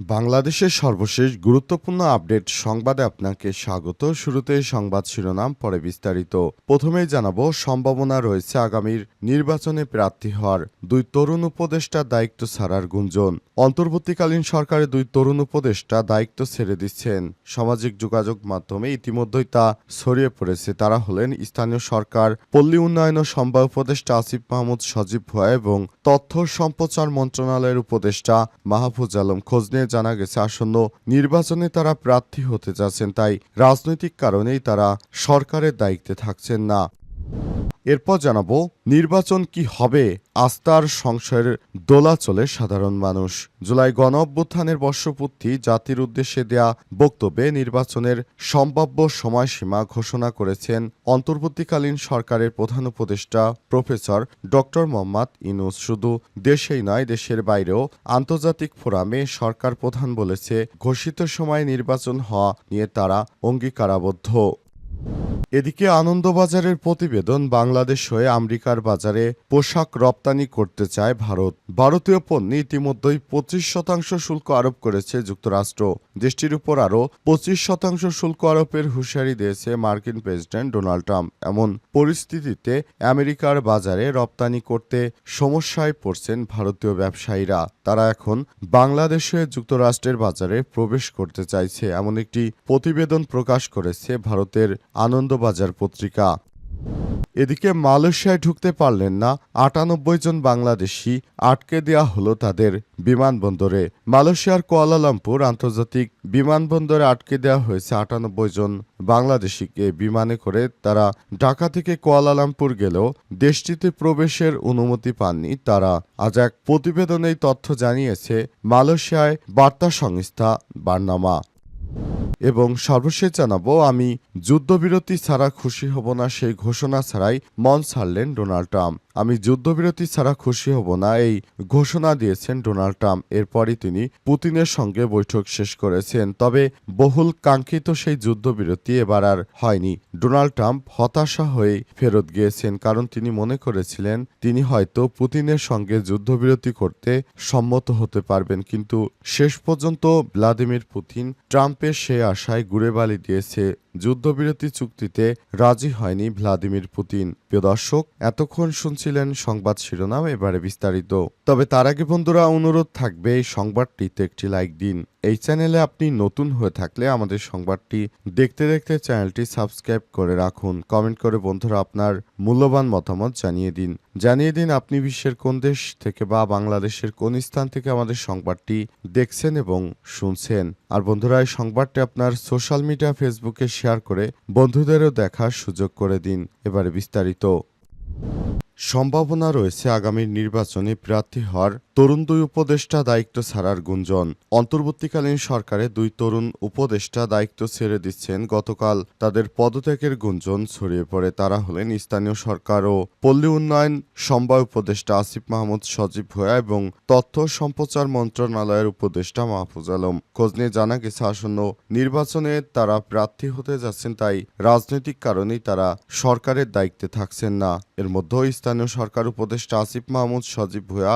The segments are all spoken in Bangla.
বাংলাদেশের সর্বশেষ গুরুত্বপূর্ণ আপডেট সংবাদে আপনাকে স্বাগত। শুরুতে সংবাদ শিরোনাম, পরে বিস্তারিত। প্রথমেই জানাব, সম্ভাবনা রয়েছে আগামীর নির্বাচনে প্রার্থী হওয়ার। দুই তরুণ উপদেষ্টা দায়িত্ব ছাড়ার গুঞ্জন। অন্তর্বর্তীকালীন সরকারের দুই তরুণ উপদেষ্টা দায়িত্ব ছেড়ে দিচ্ছেন। সামাজিক যোগাযোগ মাধ্যমে ইতিমধ্যেই তা ছড়িয়ে পড়েছে। তারা হলেন স্থানীয় সরকার, পল্লী উন্নয়ন ও সম্ভাব্য উপদেষ্টা আসিফ মাহমুদ সজীব ভুয়া এবং তথ্য সম্প্রচার মন্ত্রণালয়ের উপদেষ্টা মাহফুজ আলম খোঁজ জানা গেছে, আসন্ন নির্বাচনে তারা প্রার্থী হতে যাচ্ছেন, তাই রাজনৈতিক কারণেই তারা সরকারের দায়িত্বে থাকছেন না। এরপর জানাব, নির্বাচন কি হবে? আস্থার সংশয়ের দোলাচলে সাধারণ মানুষ। জুলাই গণ অভ্যুত্থানের বর্ষপূর্তি, জাতির উদ্দেশ্যে দেয়া বক্তব্যে নির্বাচনের সম্ভাব্য সময়সীমা ঘোষণা করেছেন অন্তর্বর্তীকালীন সরকারের প্রধান উপদেষ্টা প্রফেসর ডক্টর মোহাম্মদ ইনুস শুধু দেশেই নয়, দেশের বাইরেও আন্তর্জাতিক ফোরামে সরকার প্রধান বলেছে, ঘোষিত সময়ে নির্বাচন হওয়া নিয়ে তারা অঙ্গীকারাবদ্ধ। এদিকে আনন্দবাজারের প্রতিবেদন, বাংলাদেশ হয়ে আমেরিকার বাজারে পোশাক রপ্তানি করতে চায় ভারত। ভারতীয় পণ্যে ইতিমধ্যেই পঁচিশ শতাংশ শুল্ক আরোপ করেছে যুক্তরাষ্ট্র। দেশটির উপর আরও পঁচিশ শতাংশ শুল্ক আরোপের হুঁশিয়ারি দিয়েছে মার্কিন প্রেসিডেন্ট ডোনাল্ড ট্রাম্প। এমন পরিস্থিতিতে আমেরিকার বাজারে রপ্তানি করতে সমস্যায় পড়ছেন ভারতীয় ব্যবসায়ীরা। তারা এখন বাংলাদেশে যুক্তরাষ্ট্রের বাজারে প্রবেশ করতে চাইছে, এমন একটি প্রতিবেদন প্রকাশ করেছে ভারতের আনন্দবাজার পত্রিকা। এদিকে মালয়েশিয়ায় ঢুকতে পারলেন না আটানব্বই জন বাংলাদেশি, আটকে দেওয়া হলো তাদের বিমানবন্দরে। মালয়েশিয়ার কুয়ালালামপুর আন্তর্জাতিক বিমানবন্দরে আটকে দেওয়া হয়েছে আটানব্বই জন বাংলাদেশিকে। বিমানে করে তারা ঢাকা থেকে কুয়ালালামপুর গেলেও দেশটিতে প্রবেশের অনুমতি পাননি তারা। আজ এক প্রতিবেদনে এই তথ্য জানিয়েছে মালয়েশিয়ায় বার্তা সংস্থা বার্নামা। এবং সর্বশেষ জানাব, আমি যুদ্ধবিরতি ছাড়া খুশি হব না সেই ঘোষণা ছাড়াই মন ছাড়লেন ডোনাল্ড ট্রাম্প। আমি যুদ্ধবিরতি ছাড়া খুশি হব না, এই ঘোষণা দিয়েছেন ডোনাল্ড ট্রাম্প। এরপরই তিনি পুতিনের সঙ্গে বৈঠক শেষ করেছেন, তবে বহুল কাঙ্ক্ষিত সেই যুদ্ধবিরতি এবার আর হয়নি। ডোনাল্ড ট্রাম্প হতাশা হয়ে ফেরত গিয়েছেন, কারণ তিনি মনে করেছিলেন তিনি হয়তো পুতিনের সঙ্গে যুদ্ধবিরতি করতে সম্মত হতে পারবেন, কিন্তু শেষ পর্যন্ত ভ্লাদিমির পুতিন ট্রাম্পের সে আশায় গুড়ে বালি দিয়েছে যুদ্ধবিরতি চুক্তিতে রাজি হয়নি ভ্লাদিমির পুতিন। প্রিয় দর্শক, এতক্ষণ শুনছিলেন সংবাদ শিরোনাম, এবারে বিস্তারিত। তবে তার আগে বন্ধুরা, অনুরোধ থাকবে এই সংবাদটিতে একটি লাইক দিন। এই চ্যানেলে আপনি নতুন হয়ে থাকলে আমাদের সংবাদটি দেখতে দেখতে চ্যানেলটি সাবস্ক্রাইব করে রাখুন। কমেন্ট করে বন্ধুরা আপনার মূল্যবান মতামত জানিয়ে দিন। জানিয়ে দিন আপনি বিশ্বের কোন দেশ থেকে বা বাংলাদেশের কোন স্থান থেকে আমাদের সংবাদটি দেখছেন এবং শুনছেন। আর বন্ধুরা, এই সংবাদটি আপনার সোশ্যাল মিডিয়া, ফেসবুকে শেয়ার করে বন্ধুদেরও দেখার সুযোগ করে দিন। এবারে বিস্তারিত। সম্ভাবনা রয়েছে আগামীর নির্বাচনে প্রার্থী হওয়ার তরুণ দুই উপদেষ্টা দায়িত্ব ছাড়ার গুঞ্জন। অন্তর্বর্তীকালীন সরকারে দুই তরুণ উপদেষ্টা দায়িত্ব ছেড়ে দিচ্ছেন। গতকাল তাদের পদত্যাগের গুঞ্জন ছড়িয়ে পড়ে। তারা হলেন স্থানীয় সরকার ও পল্লী উন্নয়ন সম্ভাব্য উপদেষ্টা আসিফ মাহমুদ, সজীব ভুয়া এবং তথ্য সম্প্রচার মন্ত্রণালয়ের উপদেষ্টা মাহফুজ আলম। খোঁজ নিয়ে জানা গেছে, আসন্ন নির্বাচনে তারা প্রার্থী হতে যাচ্ছেন, তাই রাজনৈতিক কারণেই তারা সরকারের দায়িত্বে থাকছেন না। এর মধ্যেও স্থানীয় সরকার উপদেষ্টা আসিফ মাহমুদ, সজীব ভুয়া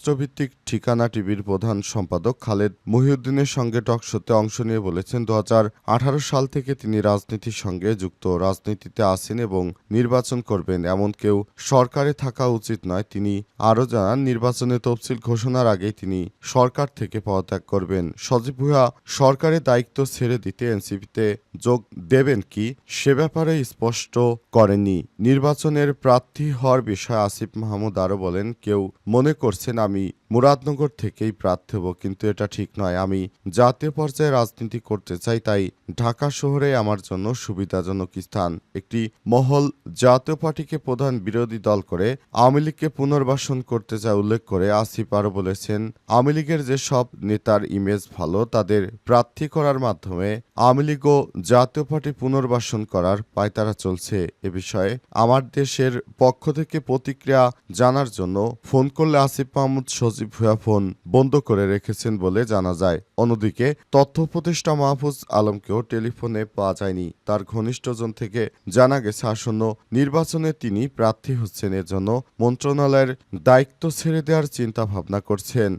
যুক্তরাষ্ট্রভিত্তিক ঠিকানা টিভির প্রধান সম্পাদক খালেদ মহিউদ্দিনের সঙ্গে টকশোতে অংশ নিয়ে বলেছেন দু হাজার আঠারো সাল থেকে তিনি রাজনীতির সঙ্গে যুক্ত। রাজনীতিতে আসেন এবং নির্বাচন করবেন। এমন কেউ সরকারে থাকা উচিত নয়। তিনি আরও জানান, নির্বাচনে তফসিল ঘোষণার আগেই তিনি সরকার থেকে পদত্যাগ করবেন। সজীব ভুয়া সরকারের দায়িত্ব ছেড়ে দিতে এনসিপিতে যোগ দেবেন কি? সে ব্যাপারে স্পষ্ট করেননি। নির্বাচনের প্রার্থী হওয়ার বিষয়ে আসিফ মাহমুদ আরও বলেন, কেউ মনে করছেন আমি মুরাদনগর থেকেই প্রার্থী হব, কিন্তু এটা ঠিক নয়। আমি জাতীয় পর্যায়ে রাজনীতি করতে চাই, তাই ঢাকা শহরে আমার জন্য সুবিধাজনক স্থান। একটি মহল জাতীয় পার্টিকে প্রধান বিরোধী দল করে আওয়ামী লীগকে পুনর্বাসন করতে চায় উল্লেখ করে আসিফ আরও বলেছেন, আওয়ামী লীগের যেসব নেতার ইমেজ ভালো, তাদের প্রার্থী করার মাধ্যমে আওয়ামী লীগ ও জাতীয় পার্টি পুনর্বাসন করার পায়তারা চলছে। এ বিষয়ে আমার দেশের পক্ষ থেকে প্রতিক্রিয়া জানার জন্য ফোন করলে আসিফ মাহমুদ সজীব ফোন বন্ধ করে রেখেছেন বলে জানা যায়। অন্যদিকে, তথ্য প্রতিষ্ঠা মাহফুজ আলমকেও টেলিফোনে পাওয়া যায়নি। তার ঘনিষ্ঠজন থেকে জানা গেছে, আসন্ন নির্বাচনে তিনি প্রার্থী হচ্ছেন। এজন্য মন্ত্রণালয়ের দায়িত্ব ছেড়ে দেওয়ার চিন্তা ভাবনা করছেন।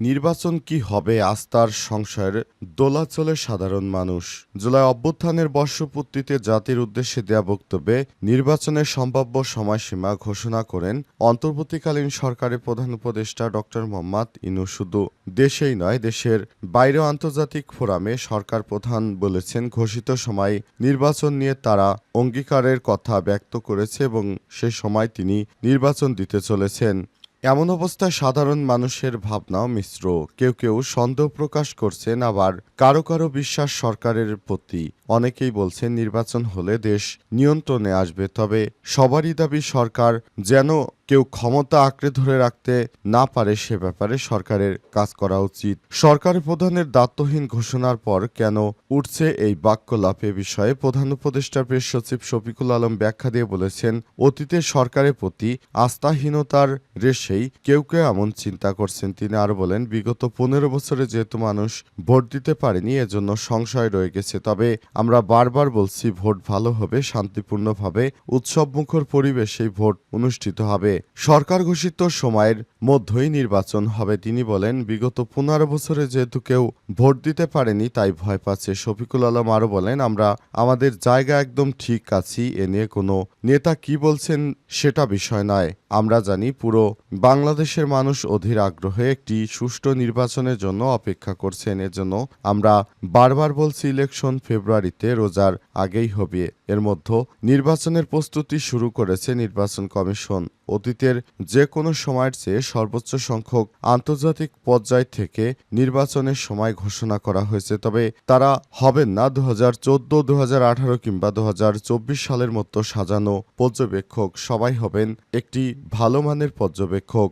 নির্বাচন কি হবে আস্থার সংশয়ের দোলাচলে সাধারণ মানুষ। জুলাই অভ্যুত্থানের বর্ষপূর্তিতে জাতির উদ্দেশ্যে দেয়া বক্তব্যে নির্বাচনের সম্ভাব্য সময়সীমা ঘোষণা করেন অন্তর্বর্তীকালীন সরকারের প্রধান উপদেষ্টা ড. মোহাম্মদ ইনু শুধু দেশেই নয়, দেশের বাইরেও আন্তর্জাতিক ফোরামে সরকার প্রধান বলেছেন, ঘোষিত সময় নির্বাচন নিয়ে তারা অঙ্গীকারের কথা ব্যক্ত করেছে এবং সে সময় তিনি নির্বাচন দিতে চলেছেন। এমন অবস্থায় সাধারণ মানুষের ভাবনাও মিশ্র। কেউ কেউ সন্দেহ প্রকাশ করছেন, আবার কারও কারও বিশ্বাস সরকারের প্রতি। অনেকেই বলছেন, নির্বাচন হলে দেশ নিয়ন্ত্রণে আসবে, তবে সবারই দাবি সরকার যেন কেউ ক্ষমতা আঁকড়ে ধরে রাখতে না পারে সে ব্যাপারে সরকারের কাজ করা উচিত। সরকারের প্রধানের দায়িত্বহীন ঘোষণার পর কেন উঠছে এই বাক্য লাভে বিষয়ে প্রধান উপদেষ্টা প্রেস সচিব শফিকুল আলম ব্যাখ্যা দিয়ে বলেছেন, অতীতে সরকারের প্রতি আস্থাহীনতার রেশেই কেউ কেউ এমন চিন্তা করছেন। তিনি আরও বলেন, বিগত পনেরো বছরে যেহেতু মানুষ ভোট দিতে পারেনি, এজন্য সংশয় রয়ে গেছে। তবে আমরা বারবার বলছি, ভোট ভালো হবে, শান্তিপূর্ণভাবে উৎসবমুখর পরিবেশেই ভোট অনুষ্ঠিত হবে। সরকার ঘোষিত সময়ের মধ্যেই নির্বাচন হবে, তিনি বলেন। বিগত পনেরো বছরে যেহেতু কেউ ভোট দিতে পারেনি, তাই ভয় পাচ্ছে। শফিকুল আলম আরও বলেন, আমরা আমাদের জায়গা একদম ঠিক আছি, এ নিয়ে কোনো নেতা কি বলছেন সেটা বিষয় নয়। আমরা জানি পুরো বাংলাদেশের মানুষ অধীর আগ্রহে একটি সুষ্ঠু নির্বাচনের জন্য অপেক্ষা করছেন। এজন্য আমরা বারবার বলছি, ইলেকশন ফেব্রুয়ারিতে রোজার আগেই হবে। এর মধ্যে নির্বাচনের প্রস্তুতি শুরু করেছে নির্বাচন কমিশন। অতীতের যে কোনো সময়ের চেয়ে সর্বোচ্চ সংখ্যক আন্তর্জাতিক পর্যায় থেকে নির্বাচনের সময় ঘোষণা করা হয়েছে। তবে তারা হবেন না দু হাজার চোদ্দ দু হাজার আঠারো কিংবা দু হাজার চব্বিশ সালের মতো সাজানো পর্যবেক্ষক। সবাই হবেন একটি ভালো মানের পর্যবেক্ষক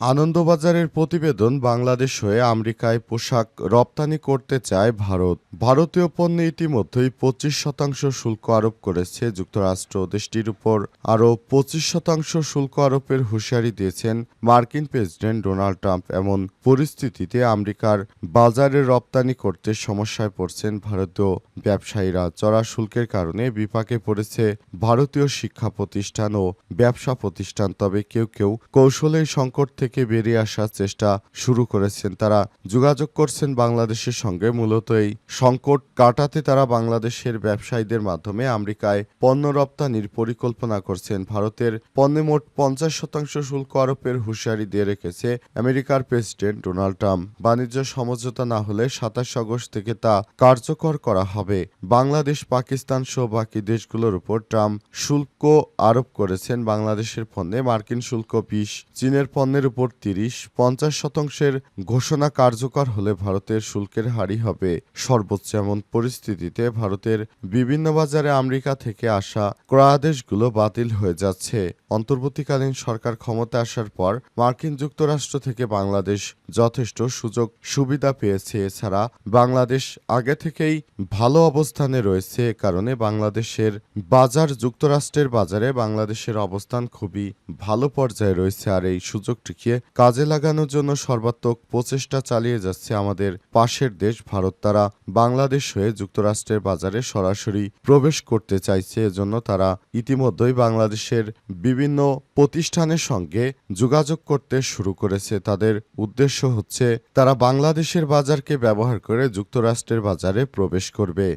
আনন্দবাজারের প্রতিবেদন, বাংলাদেশ হয়ে আমেরিকায় পোশাক রপ্তানি করতে চায় ভারত। ভারতীয় পণ্যে ইতিমধ্যেই পঁচিশ শতাংশ শুল্ক আরোপ করেছে যুক্তরাষ্ট্র। দেশটির উপর আরও পঁচিশ শতাংশ শুল্ক আরোপের হুঁশিয়ারি দিয়েছেন মার্কিন প্রেসিডেন্ট ডোনাল্ড ট্রাম্প। এমন পরিস্থিতিতে আমেরিকার বাজারে রপ্তানি করতে সমস্যায় পড়ছেন ভারতীয় ব্যবসায়ীরা। চড়া শুল্কের কারণে বিপাকে পড়েছে ভারতীয় শিক্ষা প্রতিষ্ঠান ও ব্যবসা প্রতিষ্ঠান, তবে কেউ কেউ কৌশলে সংকট থেকে বেরিয়ে আসার চেষ্টা শুরু করেছেন তারা। যোগাযোগ করছেন বাংলাদেশের সঙ্গে। মূলত এই সংকট কাটাতে তারা বাংলাদেশের ব্যবসায়ীদের মাধ্যমে আমেরিকায় পণ্য রপ্তানির পরিকল্পনা করছেন। ভারতের পণ্যে মোট পঞ্চাশ শতাংশ শুল্ক আরোপের হুঁশিয়ারি দিয়ে রেখেছে আমেরিকার প্রেসিডেন্ট ডোনাল্ড ট্রাম্প। বাণিজ্য সমঝোতা না হলে সাতাশ আগস্ট থেকে তা কার্যকর করা হবে। বাংলাদেশ, পাকিস্তান সহ বাকি দেশগুলোর উপর ট্রাম্প শুল্ক আরোপ করেছেন। বাংলাদেশের পণ্যে মার্কিন শুল্ক বিশ, চীনের পণ্যের উপর তিরিশ, পঞ্চাশ শতাংশের ঘোষণা কার্যকর হলে ভারতের শুল্কের হারই হবে। সর্বোচ্চ এমন পরিস্থিতিতে ভারতের বিভিন্ন বাজারে আমেরিকা থেকে আসা ক্রয়াদেশগুলো বাতিল হয়ে যাচ্ছে। অন্তর্বর্তীকালীন সরকার ক্ষমতা আসার পর মার্কিন যুক্তরাষ্ট্র থেকে বাংলাদেশ যথেষ্ট সুযোগ সুবিধা পেয়েছে। এছাড়া বাংলাদেশ আগে থেকেই ভালো অবস্থানে রয়েছে। কারণে বাংলাদেশের বাজার যুক্তরাষ্ট্রের বাজারে বাংলাদেশের অবস্থান খুবই ভালো পর্যায়ে রয়েছে। আর এই সুযোগটিকে কাজে লাগানোর জন্য সর্বাত্মক প্রচেষ্টা চালিয়ে যাচ্ছে আমাদের পাশের দেশ ভারত। তারা বাংলাদেশ হয়ে যুক্তরাষ্ট্রের বাজারে সরাসরি প্রবেশ করতে চাইছে। এজন্য তারা ইতিমধ্যেই বাংলাদেশের বিভিন্ন প্রতিষ্ঠানের সঙ্গে যোগাযোগ করতে শুরু করেছে। তাদের উদ্দেশ্য হচ্ছে, তারা বাংলাদেশের বাজারকে ব্যবহার করে যুক্তরাষ্ট্রের বাজারে প্রবেশ করবে।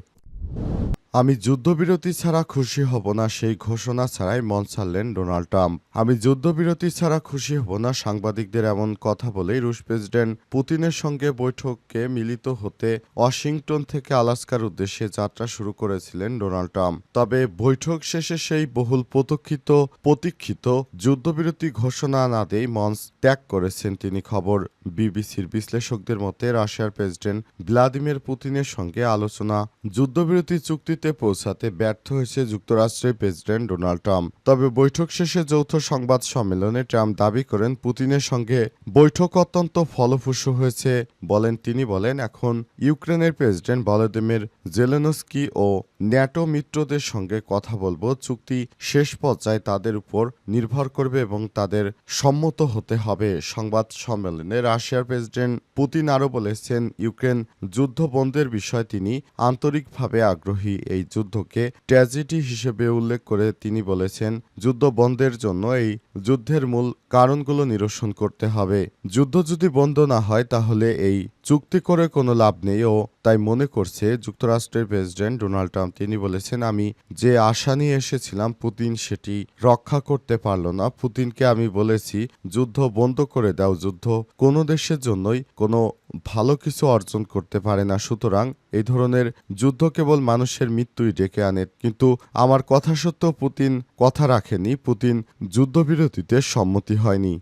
আমি যুদ্ধবিরতি ছাড়া খুশি হব না, সেই ঘোষণা ছাড়াই মন ছাড়লেন ডোনাল্ড ট্রাম্প। আমি যুদ্ধবিরতি ছাড়া খুশি হব না, সাংবাদিকদের এমন কথা বলেই রুশ প্রেসিডেন্ট পুতিনের সঙ্গে বৈঠকে মিলিত হতে ওয়াশিংটন থেকে আলাস্কার উদ্দেশ্যে যাত্রা শুরু করেছিলেন ডোনাল্ড ট্রাম্প। তবে বৈঠক শেষে সেই বহুল প্রতীক্ষিত প্রতীক্ষিত যুদ্ধবিরতি ঘোষণা না দেই মঞ্চ ত্যাগ করেছেন তিনি খবর। বিবিসির বিশ্লেষকদের মতে, রাশিয়ার প্রেসিডেন্ট ভ্লাদিমির পুতিনের সঙ্গে আলোচনা, যুদ্ধবিরতি চুক্তি চুক্তিতে পৌঁছাতে ব্যর্থ হয়েছে যুক্তরাষ্ট্রের প্রেসিডেন্ট ডোনাল্ড ট্রাম্প। তবে বৈঠক শেষে যৌথ সংবাদ সম্মেলনে ট্রাম্প দাবি করেন, পুতিনের সঙ্গে বৈঠক অত্যন্ত ফলপ্রসূ হয়েছে বলেন তিনি বলেন, এখন ইউক্রেনের প্রেসিডেন্ট ভলোদিমির জেলেনস্কি ও ন্যাটো মিত্রদের সঙ্গে কথা বলব, চুক্তি শেষ পর্যায়ে তাদের উপর নির্ভর করবে এবং তাদের সম্মত হতে হবে। সংবাদ সম্মেলনে রাশিয়ার প্রেসিডেন্ট পুতিন আরও বলেছেন, ইউক্রেন যুদ্ধ বন্ধের বিষয়ে তিনি আন্তরিকভাবে আগ্রহী এই যুদ্ধকে ট্র্যাজেডি হিসেবে উল্লেখ করে তিনি বলেছেন যুদ্ধ বন্ধের জন্য এই যুদ্ধের মূল কারণগুলো নিরসন করতে হবে। যুদ্ধ যদি বন্ধ না হয়, তাহলে এই চুক্তি করে কোনো লাভ নেই ও তাই মনে করছে যুক্তরাষ্ট্রের প্রেসিডেন্ট ডোনাল্ড ট্রাম্প। তিনি বলেছেন, আমি যে আশা নিয়ে এসেছিলাম, পুতিন সেটি রক্ষা করতে পারল না। পুতিনকে আমি বলেছি, যুদ্ধ বন্ধ করে দাও। যুদ্ধ কোনো দেশের জন্যই কোনো ভালো কিছু অর্জন করতে পারে না। সুতরাং এই ধরনের যুদ্ধ কেবল মানুষের মৃত্যুই ডেকে আনে। কিন্তু আমার কথা সত্ত্বেও পুতিন কথা রাখেনি পুতিন যুদ্ধবিরতিতে সম্মতি হয়নি।